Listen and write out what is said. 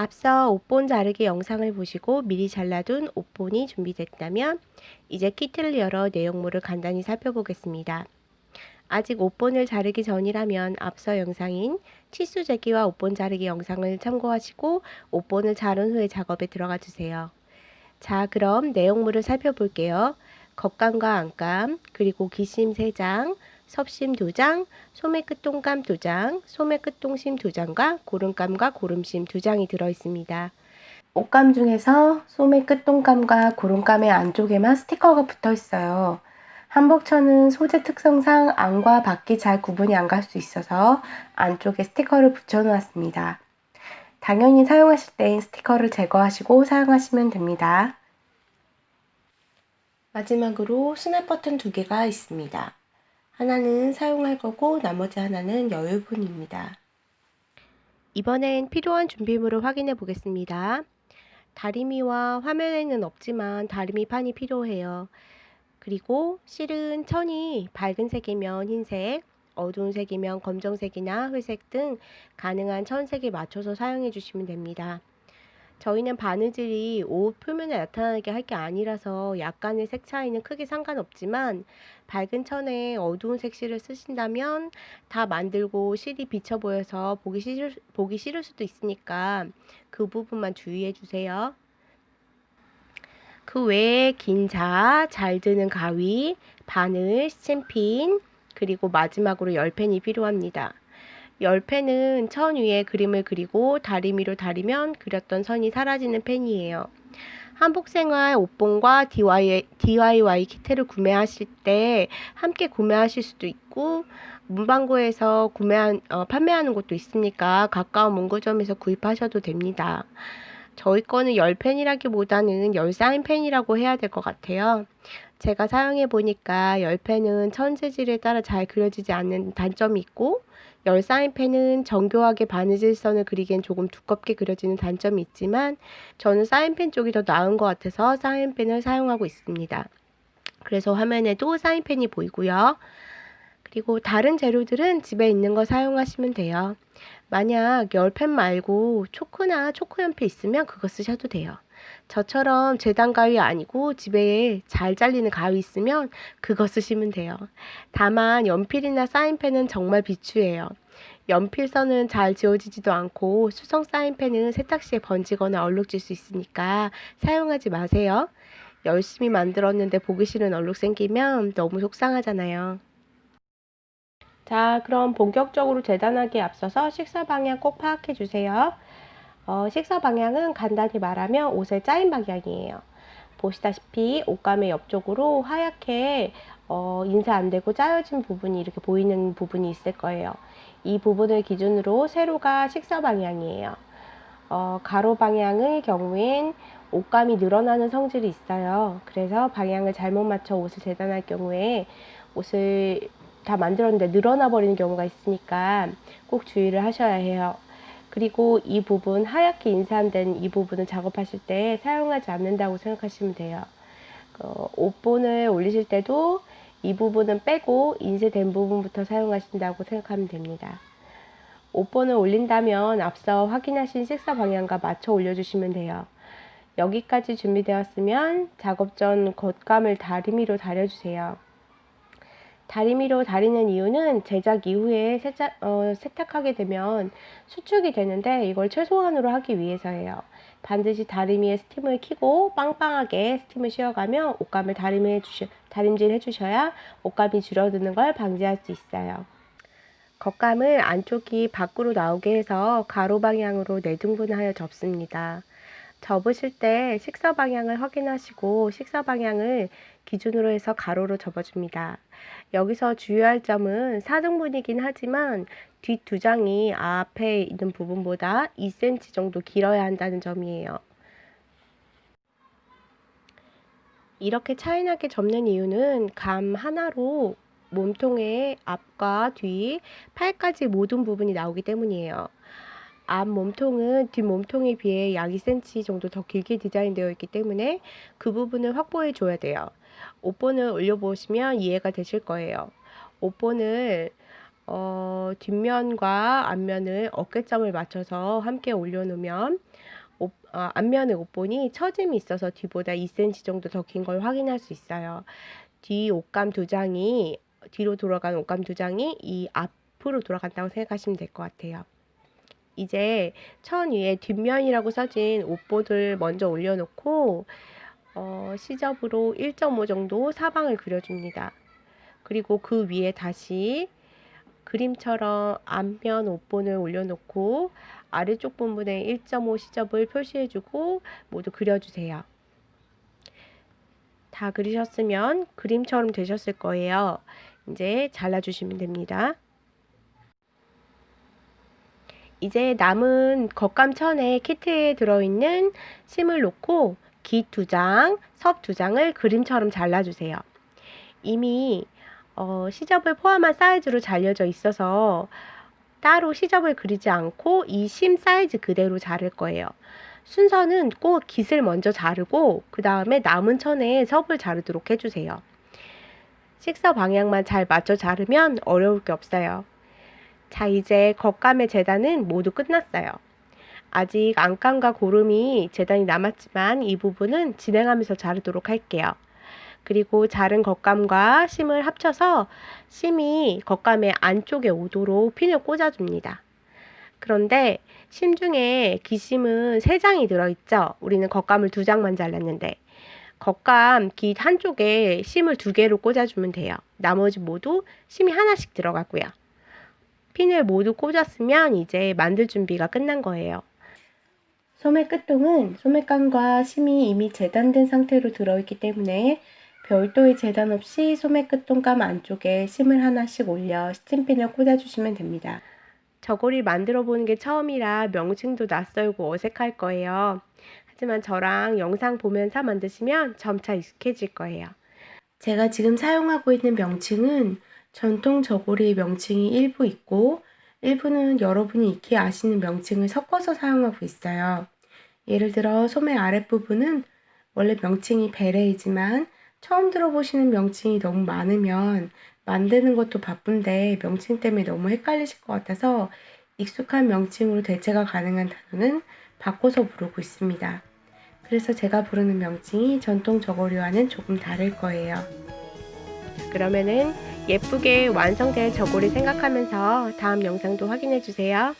앞서 옷본 자르기 영상을 보시고 미리 잘라둔 옷본이 준비됐다면 이제 키트를 열어 내용물을 간단히 살펴보겠습니다. 아직 옷본을 자르기 전이라면 앞서 영상인 치수 재기와 옷본 자르기 영상을 참고하시고 옷본을 자른 후에 작업에 들어가 주세요. 자, 그럼 내용물을 살펴볼게요. 겉감과 안감, 그리고 기심 3장, 섭심 2장, 소매 끝동감 2장, 소매 끝동심 2장과 고름감과 고름심 2장이 들어 있습니다. 옷감 중에서 소매 끝동감과 고름감의 안쪽에만 스티커가 붙어 있어요. 한복천은 소재 특성상 안과 밖이 잘 구분이 안 갈 수 있어서 안쪽에 스티커를 붙여 놓았습니다. 당연히 사용하실 땐 스티커를 제거하시고 사용하시면 됩니다. 마지막으로 스냅 버튼 두 개가 있습니다. 하나는 사용할 거고 나머지 하나는 여유분입니다. 이번엔 필요한 준비물을 확인해 보겠습니다. 다리미와 화면에는 없지만 다리미 판이 필요해요. 그리고 실은 천이 밝은 색이면 흰색, 어두운 색이면 검정색이나 회색 등 가능한 천색에 맞춰서 사용해 주시면 됩니다. 저희는 바느질이 옷 표면에 나타나게 할 게 아니라서 약간의 색 차이는 크게 상관없지만 밝은 천에 어두운 색실을 쓰신다면 다 만들고 실이 비쳐 보여서 보기 싫을, 보기 싫을 수도 있으니까 그 부분만 주의해 주세요. 그 외에 긴 자, 잘 드는 가위, 바늘, 스챔핀, 그리고 마지막으로 열펜이 필요합니다. 열펜은 천 위에 그림을 그리고 다리미로 다리면 그렸던 선이 사라지는 펜이에요. 한복생활 옷봉과 DIY, 키트를 구매하실 때 함께 구매하실 수도 있고 문방구에서 구매한 어, 판매하는 곳도 있으니까 가까운 문구점에서 구입하셔도 됩니다. 저희 거는 열펜이라기보다는 열사인 펜이라고 해야 될 것 같아요. 제가 사용해 보니까 열펜은 천 재질에 따라 잘 그려지지 않는 단점이 있고 열 사인펜은 정교하게 바느질선을 그리기엔 조금 두껍게 그려지는 단점이 있지만 저는 사인펜 쪽이 더 나은 것 같아서 사인펜을 사용하고 있습니다. 그래서 화면에도 사인펜이 보이고요. 그리고 다른 재료들은 집에 있는 거 사용하시면 돼요. 만약 열펜 말고 초크나 초크 연필 있으면 그거 쓰셔도 돼요. 저처럼 재단 가위 아니고 집에 잘 잘리는 가위 있으면 그거 쓰시면 돼요. 다만 연필이나 사인펜은 정말 비추해요. 연필선은 잘 지워지지도 않고 수성 사인펜은 세탁시에 번지거나 얼룩질 수 있으니까 사용하지 마세요. 열심히 만들었는데 보기 싫은 얼룩 생기면 너무 속상하잖아요. 자, 그럼 본격적으로 재단하기에 앞서서 식사 방향 꼭 파악해 주세요. 어, 식사 방향은 간단히 말하면 옷의 짜인 방향이에요. 보시다시피 옷감의 옆쪽으로 하얗게 어, 인쇄 안 되고 짜여진 부분이 이렇게 보이는 부분이 있을 거예요. 이 부분을 기준으로 세로가 식사 방향이에요. 어, 가로 방향의 경우엔 옷감이 늘어나는 성질이 있어요. 그래서 방향을 잘못 맞춰 옷을 재단할 경우에 옷을 다 만들었는데 늘어나 버리는 경우가 있으니까 꼭 주의를 하셔야 해요. 그리고 이 부분 하얗게 인쇄된 이 부분을 작업하실 때 사용하지 않는다고 생각하시면 돼요. 어, 옷본을 올리실 때도 이 부분은 빼고 인쇄된 부분부터 사용하신다고 생각하면 됩니다. 옷본을 올린다면 앞서 확인하신 식사 방향과 맞춰 올려주시면 돼요. 여기까지 준비되었으면 작업 전 겉감을 다리미로 다려주세요. 다리미로 다리는 이유는 제작 이후에 세자, 어, 세탁하게 되면 수축이 되는데 이걸 최소한으로 하기 위해서예요. 반드시 다리미에 스팀을 키고 빵빵하게 스팀을 씌워가며 옷감을 다림해 주셔, 다림질 해주셔야 옷감이 줄어드는 걸 방지할 수 있어요. 겉감을 안쪽이 밖으로 나오게 해서 가로 방향으로 네등분하여 접습니다. 접으실 때 식사 방향을 확인하시고 식사 방향을 기준으로 해서 가로로 접어줍니다. 여기서 주의할 점은 4등분이긴 하지만 뒷 두 장이 앞에 있는 부분보다 2cm 정도 길어야 한다는 점이에요. 이렇게 차이나게 접는 이유는 감 하나로 몸통의 앞과 뒤, 팔까지 모든 부분이 나오기 때문이에요. 앞 몸통은 뒷 몸통에 비해 약 2cm 정도 더 길게 디자인되어 있기 때문에 그 부분을 확보해 줘야 돼요. 옷본을 올려보시면 이해가 되실 거예요. 옷본을 어, 뒷면과 앞면을 어깨점을 맞춰서 함께 올려놓으면 옷, 아, 앞면의 옷본이 처짐이 있어서 뒤보다 2cm 정도 더 긴 걸 확인할 수 있어요. 뒤 옷감 두 장이 뒤로 돌아간 옷감 두 장이 이 앞으로 돌아간다고 생각하시면 될 것 같아요. 이제 천 위에 뒷면이라고 써진 옷본을 먼저 올려놓고 어, 시접으로 1.5 정도 사방을 그려줍니다. 그리고 그 위에 다시 그림처럼 앞면 옷본을 올려놓고 아래쪽 부분에 1.5 시접을 표시해주고 모두 그려주세요. 다 그리셨으면 그림처럼 되셨을 거예요. 이제 잘라주시면 됩니다. 이제 남은 겉감천에 키트에 들어있는 심을 놓고 깃두 장, 섭 두 장을 그림처럼 잘라주세요. 이미 어, 시접을 포함한 사이즈로 잘려져 있어서 따로 시접을 그리지 않고 이 심 사이즈 그대로 자를 거예요. 순서는 꼭 깃을 먼저 자르고 그 다음에 남은 천에 섭을 자르도록 해주세요. 식사 방향만 잘 맞춰 자르면 어려울 게 없어요. 자, 이제 겉감의 재단은 모두 끝났어요. 아직 안감과 고름이 재단이 남았지만 이 부분은 진행하면서 자르도록 할게요. 그리고 자른 겉감과 심을 합쳐서 심이 겉감의 안쪽에 오도록 핀을 꽂아줍니다. 그런데 심 중에 기심은 세 장이 들어있죠. 우리는 겉감을 두 장만 잘랐는데 겉감 깃 한쪽에 심을 두 개로 꽂아주면 돼요. 나머지 모두 심이 하나씩 들어가고요. 핀을 모두 꽂았으면 이제 만들 준비가 끝난 거예요. 소매 끝동은 소매감과 심이 이미 재단된 상태로 들어있기 때문에 별도의 재단 없이 소매 끝동감 안쪽에 심을 하나씩 올려 스팀핀을 꽂아주시면 됩니다. 저고리 만들어 보는 게 처음이라 명칭도 낯설고 어색할 거예요. 하지만 저랑 영상 보면서 만드시면 점차 익숙해질 거예요. 제가 지금 사용하고 있는 명칭은 전통 저고리 명칭이 일부 있고 일부는 여러분이 익히 아시는 명칭을 섞어서 사용하고 있어요. 예를 들어 소매 아랫부분은 원래 명칭이 베레이지만 처음 들어보시는 명칭이 너무 많으면 만드는 것도 바쁜데 명칭 때문에 너무 헷갈리실 것 같아서 익숙한 명칭으로 대체가 가능한 단어는 바꿔서 부르고 있습니다. 그래서 제가 부르는 명칭이 전통 저고리와는 조금 다를 거예요. 그러면은 예쁘게 완성된 저고리 생각하면서 다음 영상도 확인해 주세요.